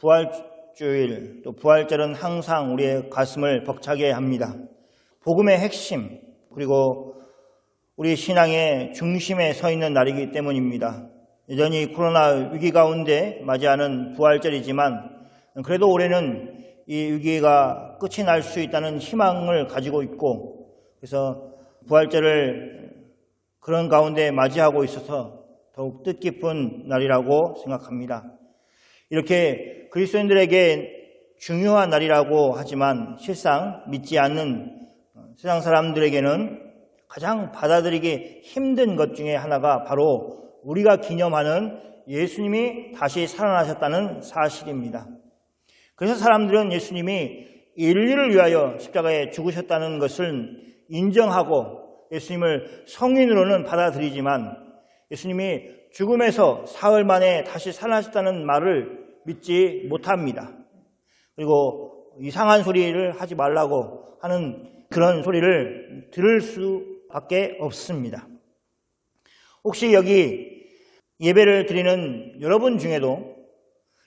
부활주일, 또 부활절은 항상 우리의 가슴을 벅차게 합니다. 복음의 핵심, 그리고 우리 신앙의 중심에 서 있는 날이기 때문입니다. 여전히 코로나 위기 가운데 맞이하는 부활절이지만 그래도 올해는 이 위기가 끝이 날 수 있다는 희망을 가지고 있고 그래서 부활절을 그런 가운데 맞이하고 있어서 더욱 뜻깊은 날이라고 생각합니다. 이렇게 그리스도인들에게 중요한 날이라고 하지만 실상 믿지 않는 세상 사람들에게는 가장 받아들이기 힘든 것 중에 하나가 바로 우리가 기념하는 예수님이 다시 살아나셨다는 사실입니다. 그래서 사람들은 예수님이 인류를 위하여 십자가에 죽으셨다는 것을 인정하고 예수님을 성인으로는 받아들이지만 예수님이 죽음에서 사흘 만에 다시 살아나셨다는 말을 믿지 못합니다. 그리고 이상한 소리를 하지 말라고 하는 그런 소리를 들을 수밖에 없습니다. 혹시 여기 예배를 드리는 여러분 중에도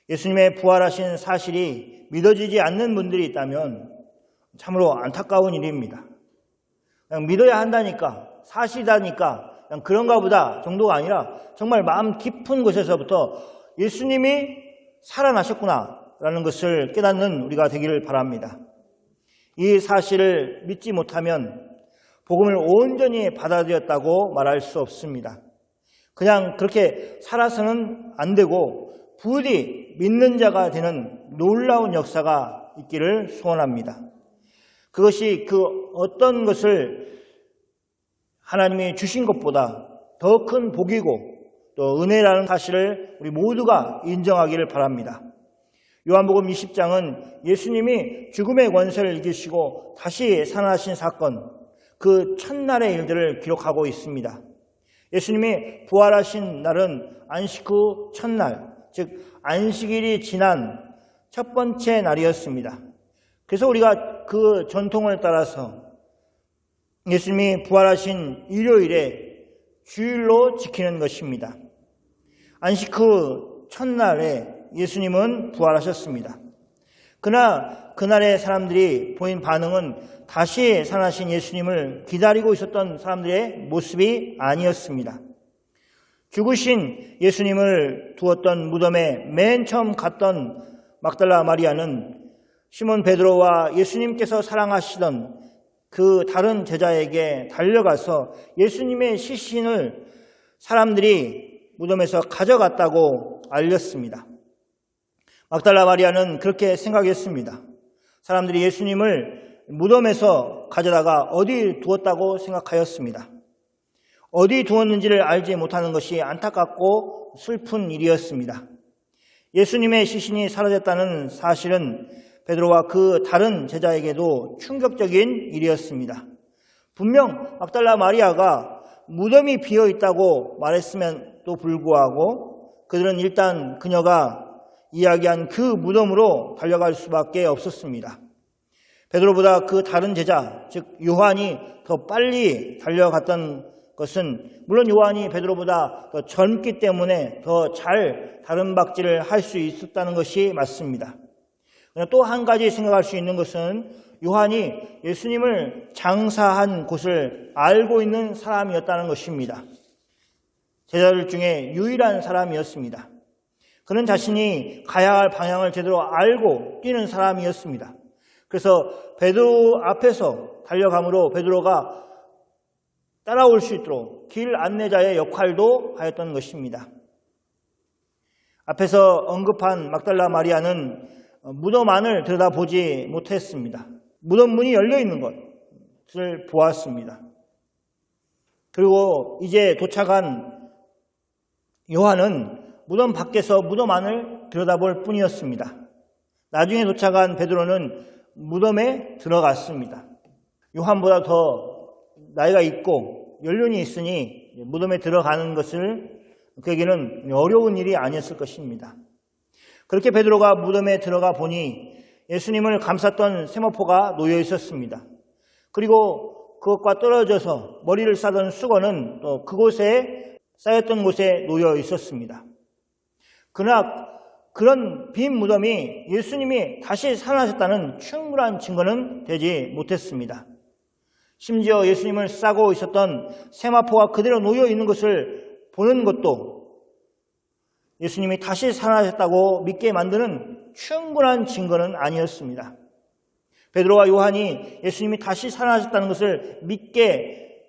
예수님의 부활하신 사실이 믿어지지 않는 분들이 있다면 참으로 안타까운 일입니다. 그냥 믿어야 한다니까, 사실이다니까, 그런가 보다 정도가 아니라 정말 마음 깊은 곳에서부터 예수님이 살아나셨구나라는 것을 깨닫는 우리가 되기를 바랍니다. 이 사실을 믿지 못하면 복음을 온전히 받아들였다고 말할 수 없습니다. 그냥 그렇게 살아서는 안 되고 부디 믿는 자가 되는 놀라운 역사가 있기를 소원합니다. 그것이 그 어떤 것을 하나님이 주신 것보다 더 큰 복이고 또 은혜라는 사실을 우리 모두가 인정하기를 바랍니다. 요한복음 20장은 예수님이 죽음의 권세를 이기시고 다시 살아나신 사건, 그 첫날의 일들을 기록하고 있습니다. 예수님이 부활하신 날은 안식 후 첫날, 즉 안식일이 지난 첫 번째 날이었습니다. 그래서 우리가 그 전통을 따라서 예수님이 부활하신 일요일에 주일로 지키는 것입니다. 안식 후 첫날에 예수님은 부활하셨습니다. 그러나 그날의 사람들이 보인 반응은 다시 살아나신 예수님을 기다리고 있었던 사람들의 모습이 아니었습니다. 죽으신 예수님을 두었던 무덤에 맨 처음 갔던 막달라 마리아는 시몬 베드로와 예수님께서 사랑하시던 그 다른 제자에게 달려가서 예수님의 시신을 사람들이 무덤에서 가져갔다고 알렸습니다. 막달라 마리아는 그렇게 생각했습니다. 사람들이 예수님을 무덤에서 가져다가 어디 두었다고 생각하였습니다. 어디 두었는지를 알지 못하는 것이 안타깝고 슬픈 일이었습니다. 예수님의 시신이 사라졌다는 사실은 베드로와 그 다른 제자에게도 충격적인 일이었습니다. 분명 막달라 마리아가 무덤이 비어 있다고 말했음에도 불구하고 그들은 일단 그녀가 이야기한 그 무덤으로 달려갈 수밖에 없었습니다. 베드로보다 그 다른 제자, 즉 요한이 더 빨리 달려갔던 것은 물론 요한이 베드로보다 더 젊기 때문에 더 잘 다른 박질을 할 수 있었다는 것이 맞습니다. 또 한 가지 생각할 수 있는 것은 요한이 예수님을 장사한 곳을 알고 있는 사람이었다는 것입니다. 제자들 중에 유일한 사람이었습니다. 그는 자신이 가야 할 방향을 제대로 알고 뛰는 사람이었습니다. 그래서 베드로 앞에서 달려감으로 베드로가 따라올 수 있도록 길 안내자의 역할도 하였던 것입니다. 앞에서 언급한 막달라 마리아는 무덤 안을 들여다보지 못했습니다. 무덤 문이 열려 있는 것을 보았습니다. 그리고 이제 도착한 요한은 무덤 밖에서 무덤 안을 들여다볼 뿐이었습니다. 나중에 도착한 베드로는 무덤에 들어갔습니다. 요한보다 더 나이가 있고 연륜이 있으니 무덤에 들어가는 것을 그에게는 어려운 일이 아니었을 것입니다. 그렇게 베드로가 무덤에 들어가 보니 예수님을 감쌌던 세모포가 놓여 있었습니다. 그리고 그것과 떨어져서 머리를 싸던 수건은 또 그곳에 쌓였던 곳에 놓여 있었습니다. 그러나 그런 빈 무덤이 예수님이 다시 살아나셨다는 충분한 증거는 되지 못했습니다. 심지어 예수님을 싸고 있었던 세마포가 그대로 놓여 있는 것을 보는 것도 예수님이 다시 살아나셨다고 믿게 만드는 충분한 증거는 아니었습니다. 베드로와 요한이 예수님이 다시 살아나셨다는 것을 믿게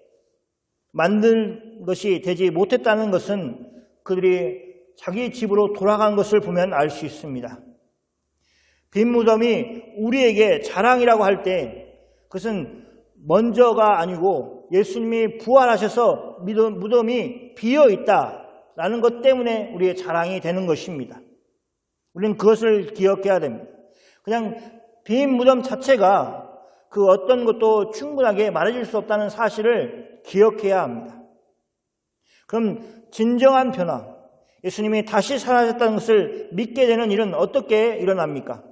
만든 것이 되지 못했다는 것은 그들이 자기 집으로 돌아간 것을 보면 알 수 있습니다. 빈 무덤이 우리에게 자랑이라고 할 때 그것은 먼저가 아니고 예수님이 부활하셔서 무덤이 비어 있다 라는 것 때문에 우리의 자랑이 되는 것입니다. 우리는 그것을 기억해야 됩니다. 그냥 빈 무덤 자체가 그 어떤 것도 충분하게 말해줄 수 없다는 사실을 기억해야 합니다. 그럼 진정한 변화, 예수님이 다시 살아졌다는 것을 믿게 되는 일은 어떻게 일어납니까?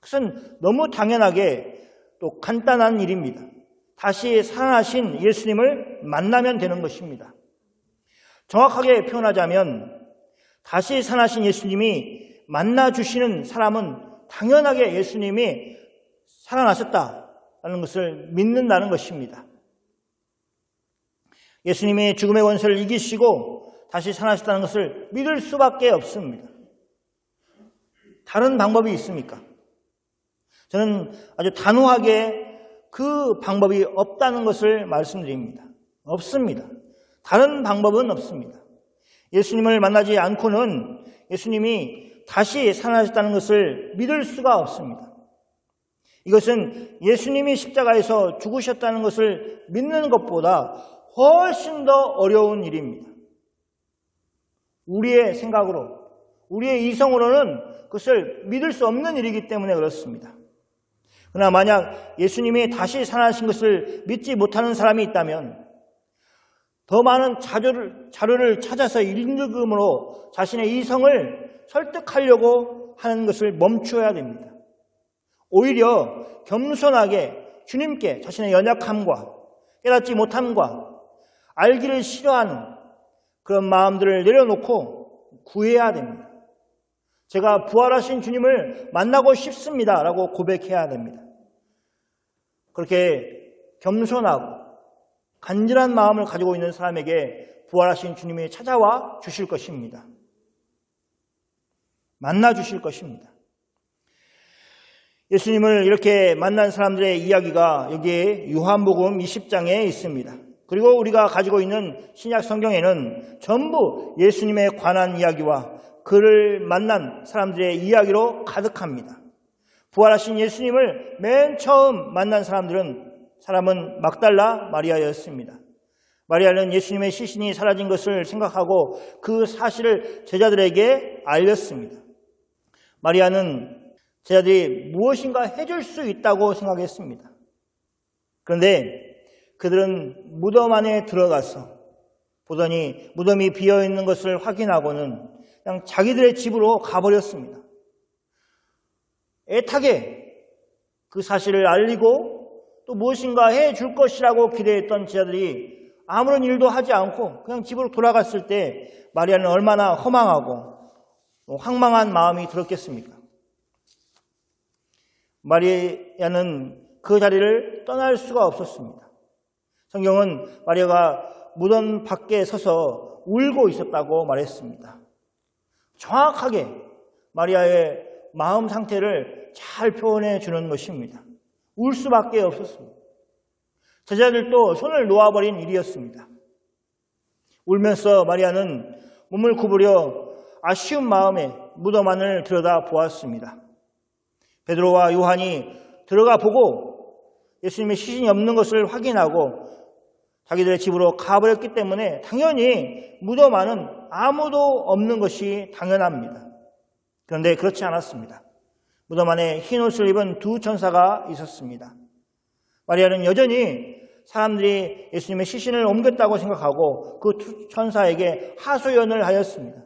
그것은 너무 당연하게 또 간단한 일입니다. 다시 살아나신 예수님을 만나면 되는 것입니다. 정확하게 표현하자면 다시 살아나신 예수님이 만나 주시는 사람은 당연하게 예수님이 살아나셨다는 것을 믿는다는 것입니다. 예수님이 죽음의 원수를 이기시고 다시 살아나셨다는 것을 믿을 수밖에 없습니다. 다른 방법이 있습니까? 저는 아주 단호하게 그 방법이 없다는 것을 말씀드립니다. 없습니다. 다른 방법은 없습니다. 예수님을 만나지 않고는 예수님이 다시 살아나셨다는 것을 믿을 수가 없습니다. 이것은 예수님이 십자가에서 죽으셨다는 것을 믿는 것보다 훨씬 더 어려운 일입니다. 우리의 생각으로, 우리의 이성으로는 그것을 믿을 수 없는 일이기 때문에 그렇습니다. 그러나 만약 예수님이 다시 살아나신 것을 믿지 못하는 사람이 있다면 더 많은 자료를, 자료를 찾아서 읽음으로 자신의 이성을 설득하려고 하는 것을 멈춰야 됩니다. 오히려 겸손하게 주님께 자신의 연약함과 깨닫지 못함과 알기를 싫어하는 그런 마음들을 내려놓고 구해야 됩니다. 제가 부활하신 주님을 만나고 싶습니다. 라고 고백해야 됩니다. 그렇게 겸손하고 간절한 마음을 가지고 있는 사람에게 부활하신 주님이 찾아와 주실 것입니다. 만나 주실 것입니다. 예수님을 이렇게 만난 사람들의 이야기가 여기에 유한복음 20장에 있습니다. 그리고 우리가 가지고 있는 신약 성경에는 전부 예수님에 관한 이야기와 그를 만난 사람들의 이야기로 가득합니다. 부활하신 예수님을 맨 처음 만난 사람들은 사람은 막달라 마리아였습니다. 마리아는 예수님의 시신이 사라진 것을 생각하고 그 사실을 제자들에게 알렸습니다. 마리아는 제자들이 무엇인가 해줄 수 있다고 생각했습니다. 그런데 그들은 무덤 안에 들어가서 보더니 무덤이 비어 있는 것을 확인하고는 그냥 자기들의 집으로 가버렸습니다. 애타게 그 사실을 알리고 또 무엇인가 해 줄 것이라고 기대했던 제자들이 아무런 일도 하지 않고 그냥 집으로 돌아갔을 때 마리아는 얼마나 허망하고 황망한 마음이 들었겠습니까? 마리아는 그 자리를 떠날 수가 없었습니다. 성경은 마리아가 무덤 밖에 서서 울고 있었다고 말했습니다. 정확하게 마리아의 마음 상태를 잘 표현해 주는 것입니다. 울 수밖에 없었습니다. 제자들도 손을 놓아버린 일이었습니다. 울면서 마리아는 몸을 구부려 아쉬운 마음에 무덤 안을 들여다 보았습니다. 베드로와 요한이 들어가 보고 예수님의 시신이 없는 것을 확인하고 자기들의 집으로 가버렸기 때문에 당연히 무덤 안은 아무도 없는 것이 당연합니다. 그런데 그렇지 않았습니다. 무덤 안에 흰 옷을 입은 두 천사가 있었습니다. 마리아는 여전히 사람들이 예수님의 시신을 옮겼다고 생각하고 그 천사에게 하소연을 하였습니다.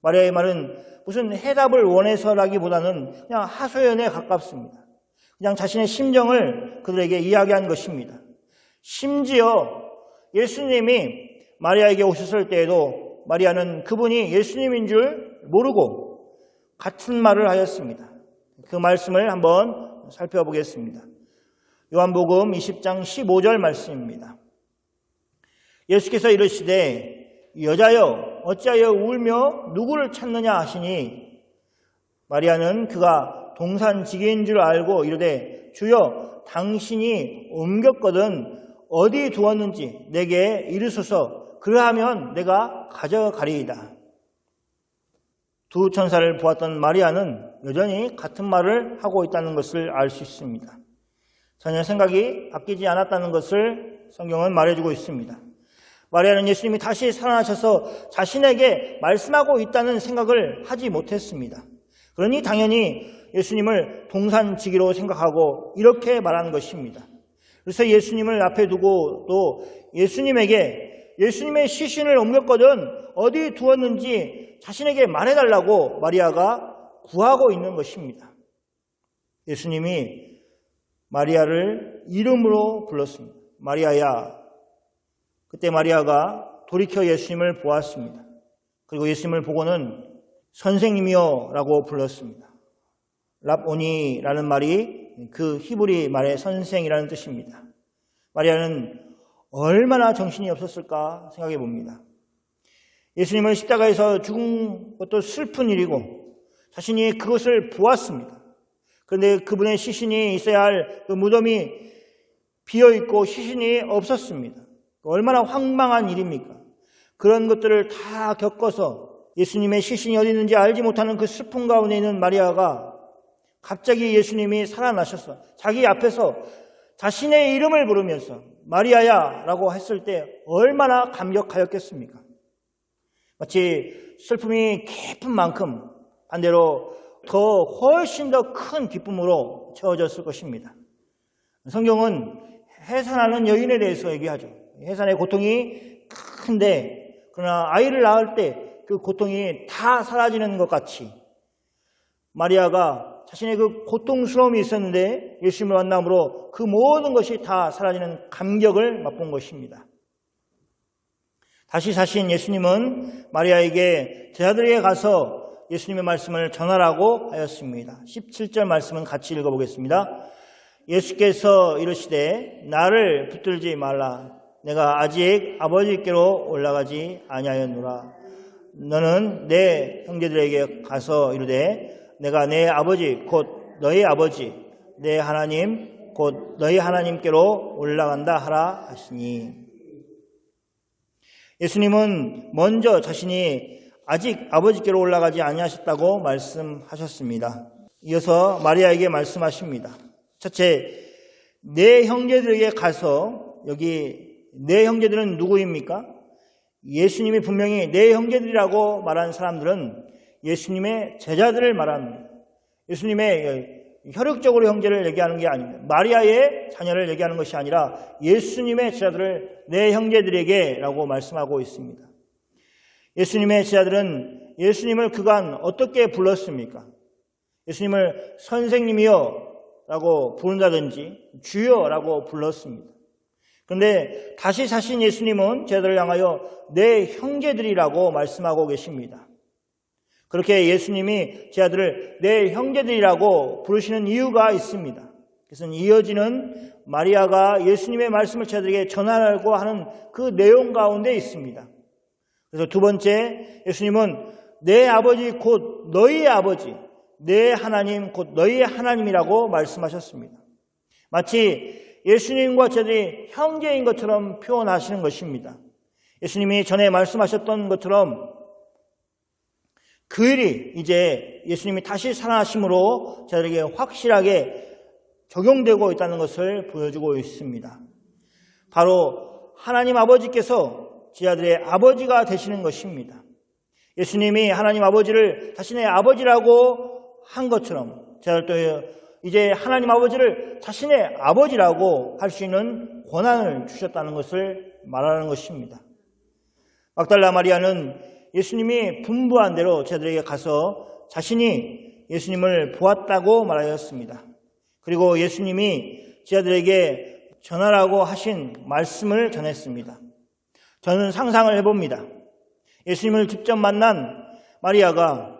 마리아의 말은 무슨 해답을 원해서라기보다는 그냥 하소연에 가깝습니다. 그냥 자신의 심정을 그들에게 이야기한 것입니다. 심지어 예수님이 마리아에게 오셨을 때에도 마리아는 그분이 예수님인 줄 모르고 같은 말을 하였습니다. 그 말씀을 한번 살펴보겠습니다. 요한복음 20장 15절 말씀입니다. 예수께서 이르시되 여자여 어찌하여 울며 누구를 찾느냐 하시니 마리아는 그가 동산지기인 줄 알고 이르되 주여 당신이 옮겼거든 어디 두었는지 내게 이르소서 그러하면 내가 가져가리이다. 두 천사를 보았던 마리아는 여전히 같은 말을 하고 있다는 것을 알 수 있습니다. 전혀 생각이 바뀌지 않았다는 것을 성경은 말해주고 있습니다. 마리아는 예수님이 다시 살아나셔서 자신에게 말씀하고 있다는 생각을 하지 못했습니다. 그러니 당연히 예수님을 동산지기로 생각하고 이렇게 말하는 것입니다. 그래서 예수님을 앞에 두고 또 예수님에게 예수님의 시신을 옮겼거든 어디 두었는지 자신에게 말해달라고 마리아가 구하고 있는 것입니다. 예수님이 마리아를 이름으로 불렀습니다. 마리아야. 그때 마리아가 돌이켜 예수님을 보았습니다. 그리고 예수님을 보고는 선생님이여 라고 불렀습니다. 랍오니라는 말이 그 히브리 말의 선생이라는 뜻입니다. 마리아는 얼마나 정신이 없었을까 생각해 봅니다. 예수님을 십자가에서 죽은 것도 슬픈 일이고 자신이 그것을 보았습니다. 그런데 그분의 시신이 있어야 할 그 무덤이 비어 있고 시신이 없었습니다. 얼마나 황망한 일입니까? 그런 것들을 다 겪어서 예수님의 시신이 어디 있는지 알지 못하는 그 슬픔 가운데 있는 마리아가 갑자기 예수님이 살아나셔서 자기 앞에서 자신의 이름을 부르면서 마리아야 라고 했을 때 얼마나 감격하였겠습니까? 마치 슬픔이 깊은 만큼 반대로 더 훨씬 더 큰 기쁨으로 채워졌을 것입니다. 성경은 해산하는 여인에 대해서 얘기하죠. 해산의 고통이 큰데 그러나 아이를 낳을 때 그 고통이 다 사라지는 것 같이 마리아가 자신의 그 고통스러움이 있었는데 예수님을 만남으로 그 모든 것이 다 사라지는 감격을 맛본 것입니다. 다시 사신 예수님은 마리아에게 제자들에게 가서 예수님의 말씀을 전하라고 하였습니다. 17절 말씀은 같이 읽어보겠습니다. 예수께서 이르시되 나를 붙들지 말라 내가 아직 아버지께로 올라가지 아니하였노라 너는 내 형제들에게 가서 이르되 내가 내 아버지 곧 너희 아버지 내 하나님 곧 너희 하나님께로 올라간다 하라 하시니 예수님은 먼저 자신이 아직 아버지께로 올라가지 아니하셨다고 말씀하셨습니다. 이어서 마리아에게 말씀하십니다. 첫째, 내 형제들에게 가서 여기 내 형제들은 누구입니까? 예수님이 분명히 내 형제들이라고 말한 사람들은 예수님의 제자들을 말합니다. 예수님의 혈육적으로 형제를 얘기하는 게 아닙니다. 마리아의 자녀를 얘기하는 것이 아니라 예수님의 제자들을 내 형제들에게라고 말씀하고 있습니다. 예수님의 제자들은 예수님을 그간 어떻게 불렀습니까? 예수님을 선생님이여 라고 부른다든지 주여 라고 불렀습니다. 그런데 다시 사신 예수님은 제자들을 향하여 내 형제들이라고 말씀하고 계십니다. 그렇게 예수님이 제 아들을 내 형제들이라고 부르시는 이유가 있습니다. 그것은 이어지는 마리아가 예수님의 말씀을 제자들에게 전하라고 하는 그 내용 가운데 있습니다. 그래서 두 번째, 예수님은 내 아버지 곧 너희의 아버지, 내 하나님 곧 너희의 하나님이라고 말씀하셨습니다. 마치 예수님과 제자들이 형제인 것처럼 표현하시는 것입니다. 예수님이 전에 말씀하셨던 것처럼 그 일이 이제 예수님이 다시 살아나심으로 저들에게 확실하게 적용되고 있다는 것을 보여주고 있습니다. 바로 하나님 아버지께서 지하들의 아버지가 되시는 것입니다. 예수님이 하나님 아버지를 자신의 아버지라고 한 것처럼 또 이제 하나님 아버지를 자신의 아버지라고 할 수 있는 권한을 주셨다는 것을 말하는 것입니다. 막달라 마리아는 예수님이 분부한 대로 저들에게 가서 자신이 예수님을 보았다고 말하였습니다. 그리고 예수님이 제자들에게 전하라고 하신 말씀을 전했습니다. 저는 상상을 해봅니다. 예수님을 직접 만난 마리아가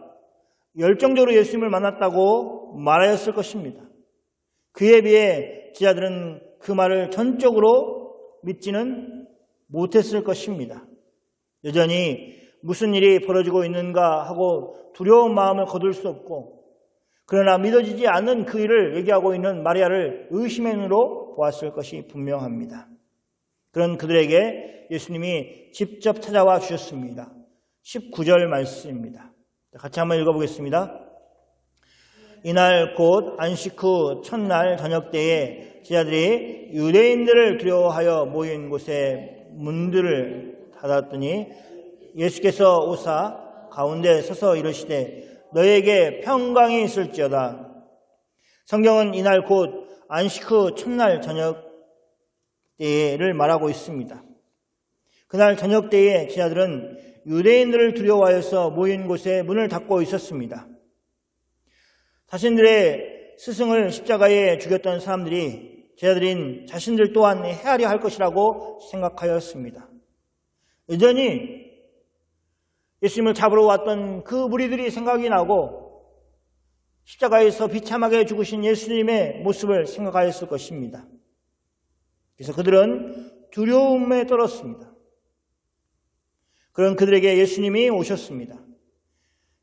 열정적으로 예수님을 만났다고 말하였을 것입니다. 그에 비해 제자들은 그 말을 전적으로 믿지는 못했을 것입니다. 여전히 무슨 일이 벌어지고 있는가 하고 두려운 마음을 거둘 수 없고 그러나 믿어지지 않는 그 일을 얘기하고 있는 마리아를 의심의 눈으로 보았을 것이 분명합니다. 그런 그들에게 예수님이 직접 찾아와 주셨습니다. 19절 말씀입니다. 같이 한번 읽어보겠습니다. 이날 곧 안식 후 첫날 저녁 때에 제자들이 유대인들을 두려워하여 모인 곳에 문들을 닫았더니 예수께서 오사 가운데 서서 이르시되 너에게 평강이 있을지어다. 성경은 이날 곧 안식 후 첫날 저녁 때를 말하고 있습니다. 그날 저녁 때에 제자들은 유대인들을 두려워하여서 모인 곳에 문을 닫고 있었습니다. 자신들의 스승을 십자가에 죽였던 사람들이 제자들인 자신들 또한 헤아려 할 것이라고 생각하였습니다. 여전히 예수님을 잡으러 왔던 그 무리들이 생각이 나고 십자가에서 비참하게 죽으신 예수님의 모습을 생각하였을 것입니다. 그래서 그들은 두려움에 떨었습니다. 그런 그들에게 예수님이 오셨습니다.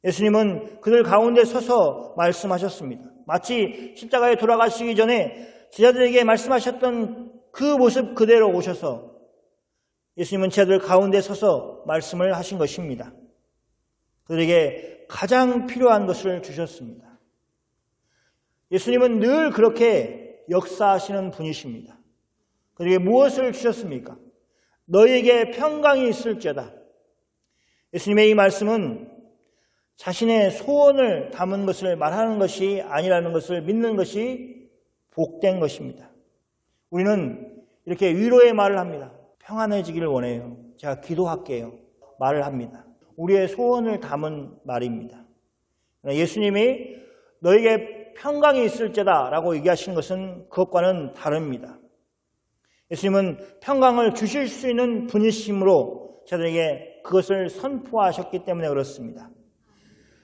예수님은 그들 가운데 서서 말씀하셨습니다. 마치 십자가에 돌아가시기 전에 제자들에게 말씀하셨던 그 모습 그대로 오셔서 예수님은 제자들 가운데 서서 말씀을 하신 것입니다. 그들에게 가장 필요한 것을 주셨습니다. 예수님은 늘 그렇게 역사하시는 분이십니다. 그에게 무엇을 주셨습니까? 너에게 평강이 있을지어다. 예수님의 이 말씀은 자신의 소원을 담은 것을 말하는 것이 아니라는 것을 믿는 것이 복된 것입니다. 우리는 이렇게 위로의 말을 합니다. 평안해지기를 원해요. 제가 기도할게요. 말을 합니다. 우리의 소원을 담은 말입니다. 예수님이 너에게 평강이 있을지다 라고 얘기하시는 것은 그것과는 다릅니다. 예수님은 평강을 주실 수 있는 분이심으로 저들에게 그것을 선포하셨기 때문에 그렇습니다.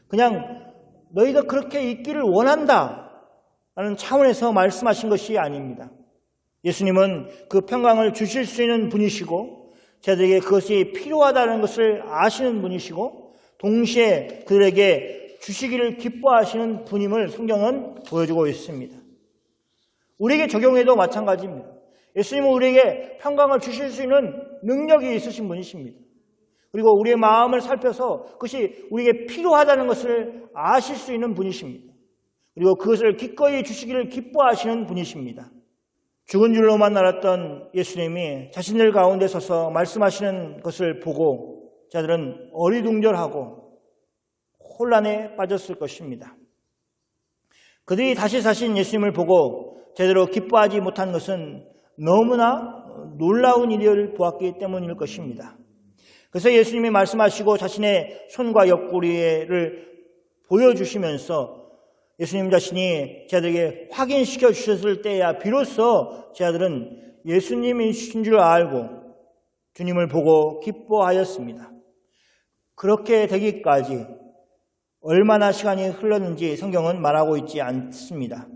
그냥 너희가 그렇게 있기를 원한다 라는 차원에서 말씀하신 것이 아닙니다. 예수님은 그 평강을 주실 수 있는 분이시고 저들에게 그것이 필요하다는 것을 아시는 분이시고 동시에 그들에게 주시기를 기뻐하시는 분임을 성경은 보여주고 있습니다. 우리에게 적용해도 마찬가지입니다. 예수님은 우리에게 평강을 주실 수 있는 능력이 있으신 분이십니다. 그리고 우리의 마음을 살펴서 그것이 우리에게 필요하다는 것을 아실 수 있는 분이십니다. 그리고 그것을 기꺼이 주시기를 기뻐하시는 분이십니다. 죽은 줄로만 알았던 예수님이 자신들 가운데 서서 말씀하시는 것을 보고 자들은 어리둥절하고 혼란에 빠졌을 것입니다. 그들이 다시 사신 예수님을 보고 제대로 기뻐하지 못한 것은 너무나 놀라운 일을 보았기 때문일 것입니다. 그래서 예수님이 말씀하시고 자신의 손과 옆구리를 보여주시면서 예수님 자신이 제자들에게 확인시켜 주셨을 때야 비로소 제자들은 예수님이신 줄 알고 주님을 보고 기뻐하였습니다. 그렇게 되기까지 얼마나 시간이 흘렀는지 성경은 말하고 있지 않습니다.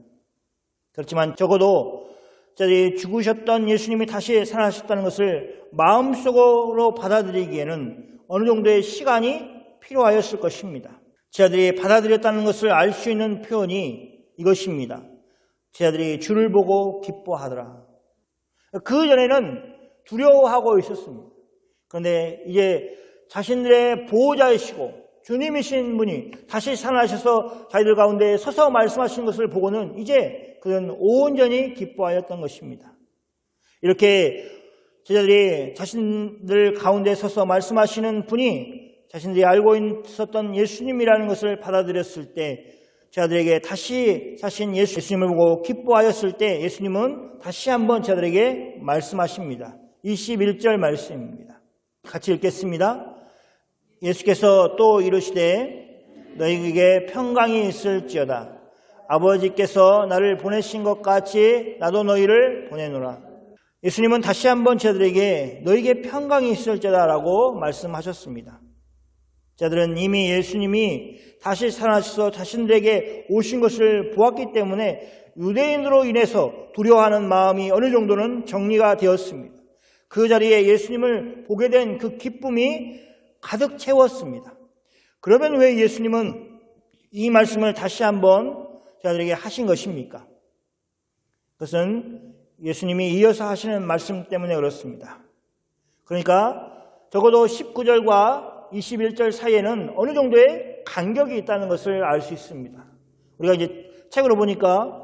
그렇지만 적어도 자리 죽으셨던 예수님이 다시 살아나셨다는 것을 마음속으로 받아들이기에는 어느 정도의 시간이 필요하였을 것입니다. 제자들이 받아들였다는 것을 알 수 있는 표현이 이것입니다. 제자들이 주를 보고 기뻐하더라. 그 전에는 두려워하고 있었습니다. 그런데 이제 자신들의 보호자이시고 주님이신 분이 다시 살아나셔서 자기들 가운데 서서 말씀하신 것을 보고는 이제 그는 온전히 기뻐하였던 것입니다. 이렇게 제자들이 자신들 가운데 서서 말씀하시는 분이 자신들이 알고 있었던 예수님이라는 것을 받아들였을 때 제자들에게 다시 사신 예수님을 보고 기뻐하였을 때 예수님은 다시 한번 제자들에게 말씀하십니다. 21절 말씀입니다. 같이 읽겠습니다. 예수께서 또 이르시되 너희에게 평강이 있을지어다. 아버지께서 나를 보내신 것 같이 나도 너희를 보내노라. 예수님은 다시 한번 저들에게 너에게 평강이 있을지다라고 말씀하셨습니다. 자들은 이미 예수님이 다시 살아나셔서 자신들에게 오신 것을 보았기 때문에 유대인으로 인해서 두려워하는 마음이 어느 정도는 정리가 되었습니다. 그 자리에 예수님을 보게 된 그 기쁨이 가득 채웠습니다. 그러면 왜 예수님은 이 말씀을 다시 한번 저들에게 하신 것입니까? 그것은 예수님이 이어서 하시는 말씀 때문에 그렇습니다. 그러니까 적어도 19절과 21절 사이에는 어느 정도의 간격이 있다는 것을 알 수 있습니다. 우리가 이제 책으로 보니까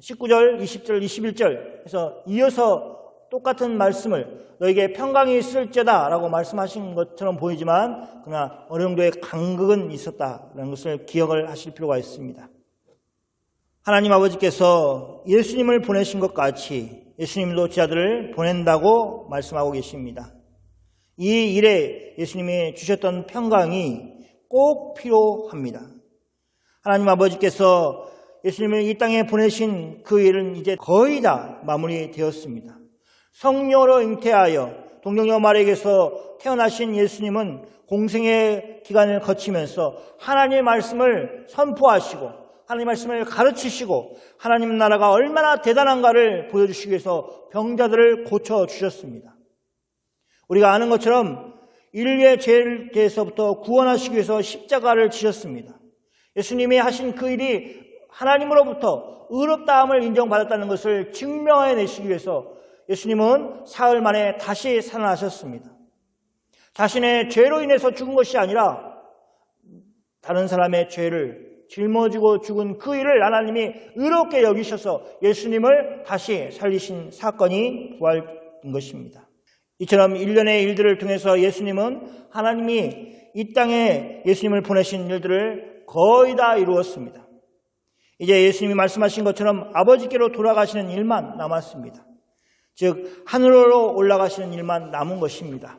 19절, 20절, 21절 그래서 이어서 똑같은 말씀을 너에게 평강이 있을지다 라고 말씀하신 것처럼 보이지만 그러나 어느 정도의 간극은 있었다라는 것을 기억을 하실 필요가 있습니다. 하나님 아버지께서 예수님을 보내신 것 같이 예수님도 제 아들을 보낸다고 말씀하고 계십니다. 이 일에 예수님이 주셨던 평강이 꼭 필요합니다. 하나님 아버지께서 예수님을 이 땅에 보내신 그 일은 이제 거의 다 마무리되었습니다. 성녀로 잉태하여 동정녀 마리에게서 태어나신 예수님은 공생의 기간을 거치면서 하나님의 말씀을 선포하시고 하나님의 말씀을 가르치시고 하나님 나라가 얼마나 대단한가를 보여주시기 위해서 병자들을 고쳐 주셨습니다. 우리가 아는 것처럼 인류의 죄에 대해서부터 구원하시기 위해서 십자가를 지셨습니다. 예수님이 하신 그 일이 하나님으로부터 의롭다함을 인정받았다는 것을 증명해 내시기 위해서 예수님은 사흘 만에 다시 살아나셨습니다. 자신의 죄로 인해서 죽은 것이 아니라 다른 사람의 죄를 짊어지고 죽은 그 일을 하나님이 의롭게 여기셔서 예수님을 다시 살리신 사건이 부활인 것입니다. 이처럼 일련의 일들을 통해서 예수님은 하나님이 이 땅에 예수님을 보내신 일들을 거의 다 이루었습니다. 이제 예수님이 말씀하신 것처럼 아버지께로 돌아가시는 일만 남았습니다. 즉 하늘로 올라가시는 일만 남은 것입니다.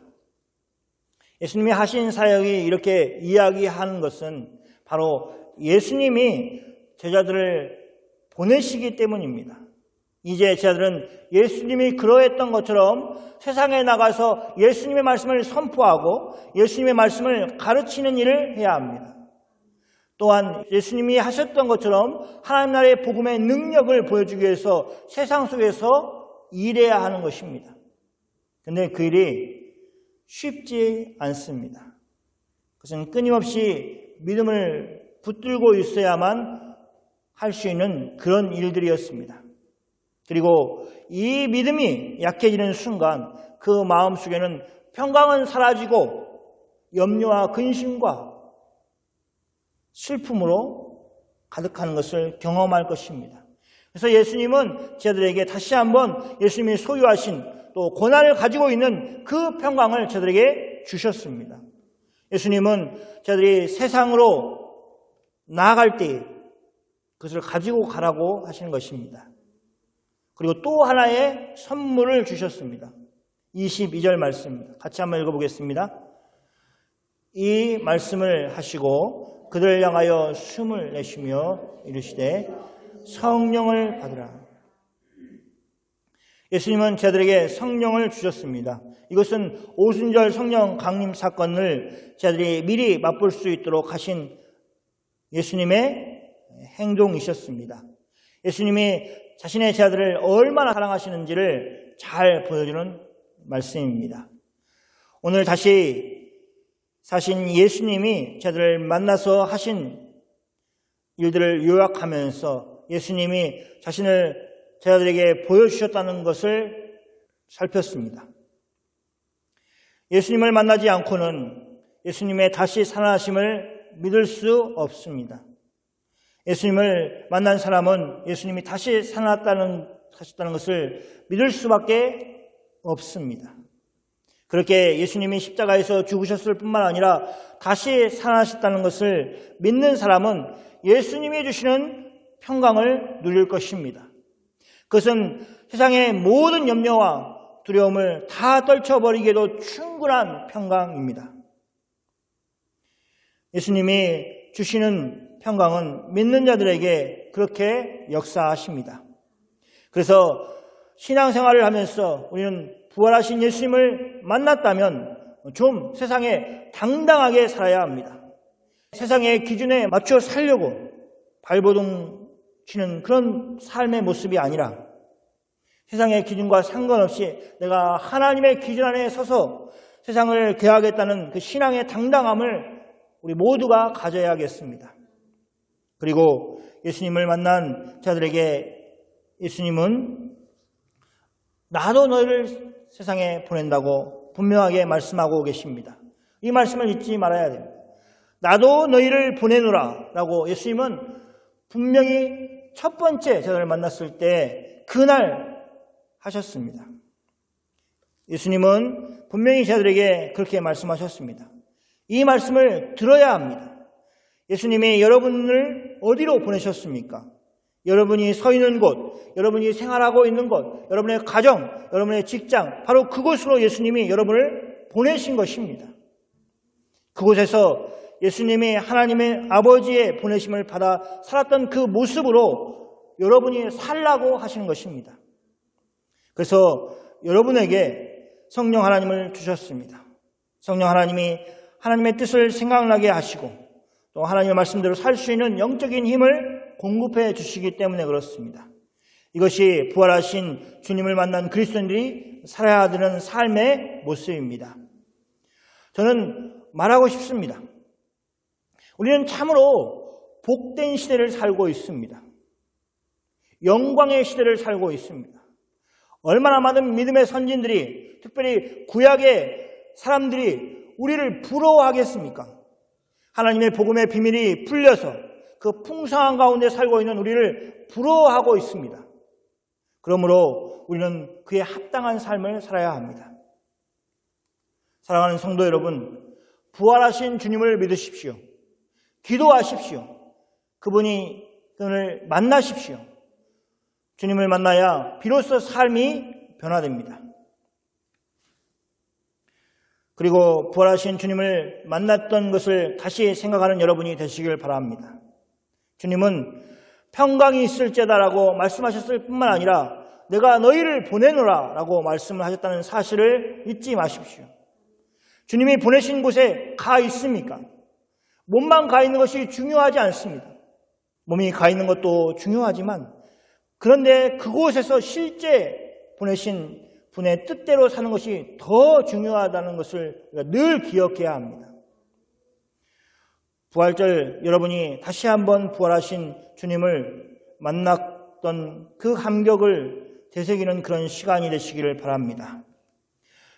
예수님이 하신 사역이 이렇게 이야기하는 것은 바로 예수님이 제자들을 보내시기 때문입니다. 이제 제자들은 예수님이 그러했던 것처럼 세상에 나가서 예수님의 말씀을 선포하고 예수님의 말씀을 가르치는 일을 해야 합니다. 또한 예수님이 하셨던 것처럼 하나님 나라의 복음의 능력을 보여주기 위해서 세상 속에서 일해야 하는 것입니다. 근데 그 일이 쉽지 않습니다. 그것은 끊임없이 믿음을 붙들고 있어야만 할 수 있는 그런 일들이었습니다. 그리고 이 믿음이 약해지는 순간 그 마음 속에는 평강은 사라지고 염려와 근심과 슬픔으로 가득하는 것을 경험할 것입니다. 그래서 예수님은 저들에게 다시 한번 예수님이 소유하신 또 고난을 가지고 있는 그 평강을 저들에게 주셨습니다. 예수님은 저들이 세상으로 나아갈 때 그것을 가지고 가라고 하시는 것입니다. 그리고 또 하나의 선물을 주셨습니다. 22절 말씀입니다. 같이 한번 읽어보겠습니다. 이 말씀을 하시고 그들을 향하여 숨을 내쉬며 이르시되 성령을 받으라. 예수님은 저들에게 성령을 주셨습니다. 이것은 오순절 성령 강림 사건을 저들이 미리 맛볼 수 있도록 하신 예수님의 행동이셨습니다. 예수님이 자신의 제자들을 얼마나 사랑하시는지를 잘 보여주는 말씀입니다. 오늘 다시 사신 예수님이 저들을 만나서 하신 일들을 요약하면서 예수님이 자신을 제자들에게 보여주셨다는 것을 살폈습니다. 예수님을 만나지 않고는 예수님의 다시 살아나심을 믿을 수 없습니다. 예수님을 만난 사람은 예수님이 다시 살아났다는, 하셨다는 것을 믿을 수밖에 없습니다. 그렇게 예수님이 십자가에서 죽으셨을 뿐만 아니라 다시 살아나셨다는 것을 믿는 사람은 예수님이 주시는 평강을 누릴 것입니다. 그것은 세상의 모든 염려와 두려움을 다 떨쳐버리기에도 충분한 평강입니다. 예수님이 주시는 평강은 믿는 자들에게 그렇게 역사하십니다. 그래서 신앙생활을 하면서 우리는 부활하신 예수님을 만났다면 좀 세상에 당당하게 살아야 합니다. 세상의 기준에 맞춰 살려고 발버둥 치는 그런 삶의 모습이 아니라 세상의 기준과 상관없이 내가 하나님의 기준 안에 서서 세상을 대하겠다는 그 신앙의 당당함을 우리 모두가 가져야겠습니다. 그리고 예수님을 만난 자들에게 예수님은 나도 너희를 세상에 보낸다고 분명하게 말씀하고 계십니다. 이 말씀을 잊지 말아야 됩니다. 나도 너희를 보내노라 라고 예수님은 분명히 첫 번째 제자를 만났을 때 그날 하셨습니다. 예수님은 분명히 제자들에게 그렇게 말씀하셨습니다. 이 말씀을 들어야 합니다. 예수님이 여러분을 어디로 보내셨습니까? 여러분이 서 있는 곳, 여러분이 생활하고 있는 곳, 여러분의 가정, 여러분의 직장, 바로 그곳으로 예수님이 여러분을 보내신 것입니다. 그곳에서 예수님이 하나님의 아버지의 보내심을 받아 살았던 그 모습으로 여러분이 살라고 하시는 것입니다. 그래서 여러분에게 성령 하나님을 주셨습니다. 성령 하나님이 하나님의 뜻을 생각나게 하시고 또 하나님의 말씀대로 살 수 있는 영적인 힘을 공급해 주시기 때문에 그렇습니다. 이것이 부활하신 주님을 만난 그리스도인들이 살아야 되는 삶의 모습입니다. 저는 말하고 싶습니다. 우리는 참으로 복된 시대를 살고 있습니다. 영광의 시대를 살고 있습니다. 얼마나 많은 믿음의 선진들이 특별히 구약의 사람들이 우리를 부러워하겠습니까? 하나님의 복음의 비밀이 풀려서 그 풍성한 가운데 살고 있는 우리를 부러워하고 있습니다. 그러므로 우리는 그에 합당한 삶을 살아야 합니다. 사랑하는 성도 여러분, 부활하신 주님을 믿으십시오. 기도하십시오. 그분이 그분을 만나십시오. 주님을 만나야 비로소 삶이 변화됩니다. 그리고 부활하신 주님을 만났던 것을 다시 생각하는 여러분이 되시길 바랍니다. 주님은 평강이 있을지다라고 말씀하셨을 뿐만 아니라 내가 너희를 보내노라 라고 말씀을 하셨다는 사실을 잊지 마십시오. 주님이 보내신 곳에 가 있습니까? 몸만 가 있는 것이 중요하지 않습니다. 몸이 가 있는 것도 중요하지만 그런데 그곳에서 실제 보내신 분의 뜻대로 사는 것이 더 중요하다는 것을 늘 기억해야 합니다. 부활절 여러분이 다시 한번 부활하신 주님을 만났던 그 감격을 되새기는 그런 시간이 되시기를 바랍니다.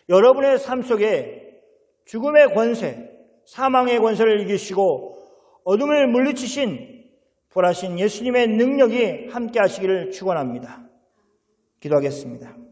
여러분의 삶 속에 죽음의 권세, 사망의 권세를 이기시고 어둠을 물리치신 부활하신 예수님의 능력이 함께 하시기를 축원합니다. 기도하겠습니다.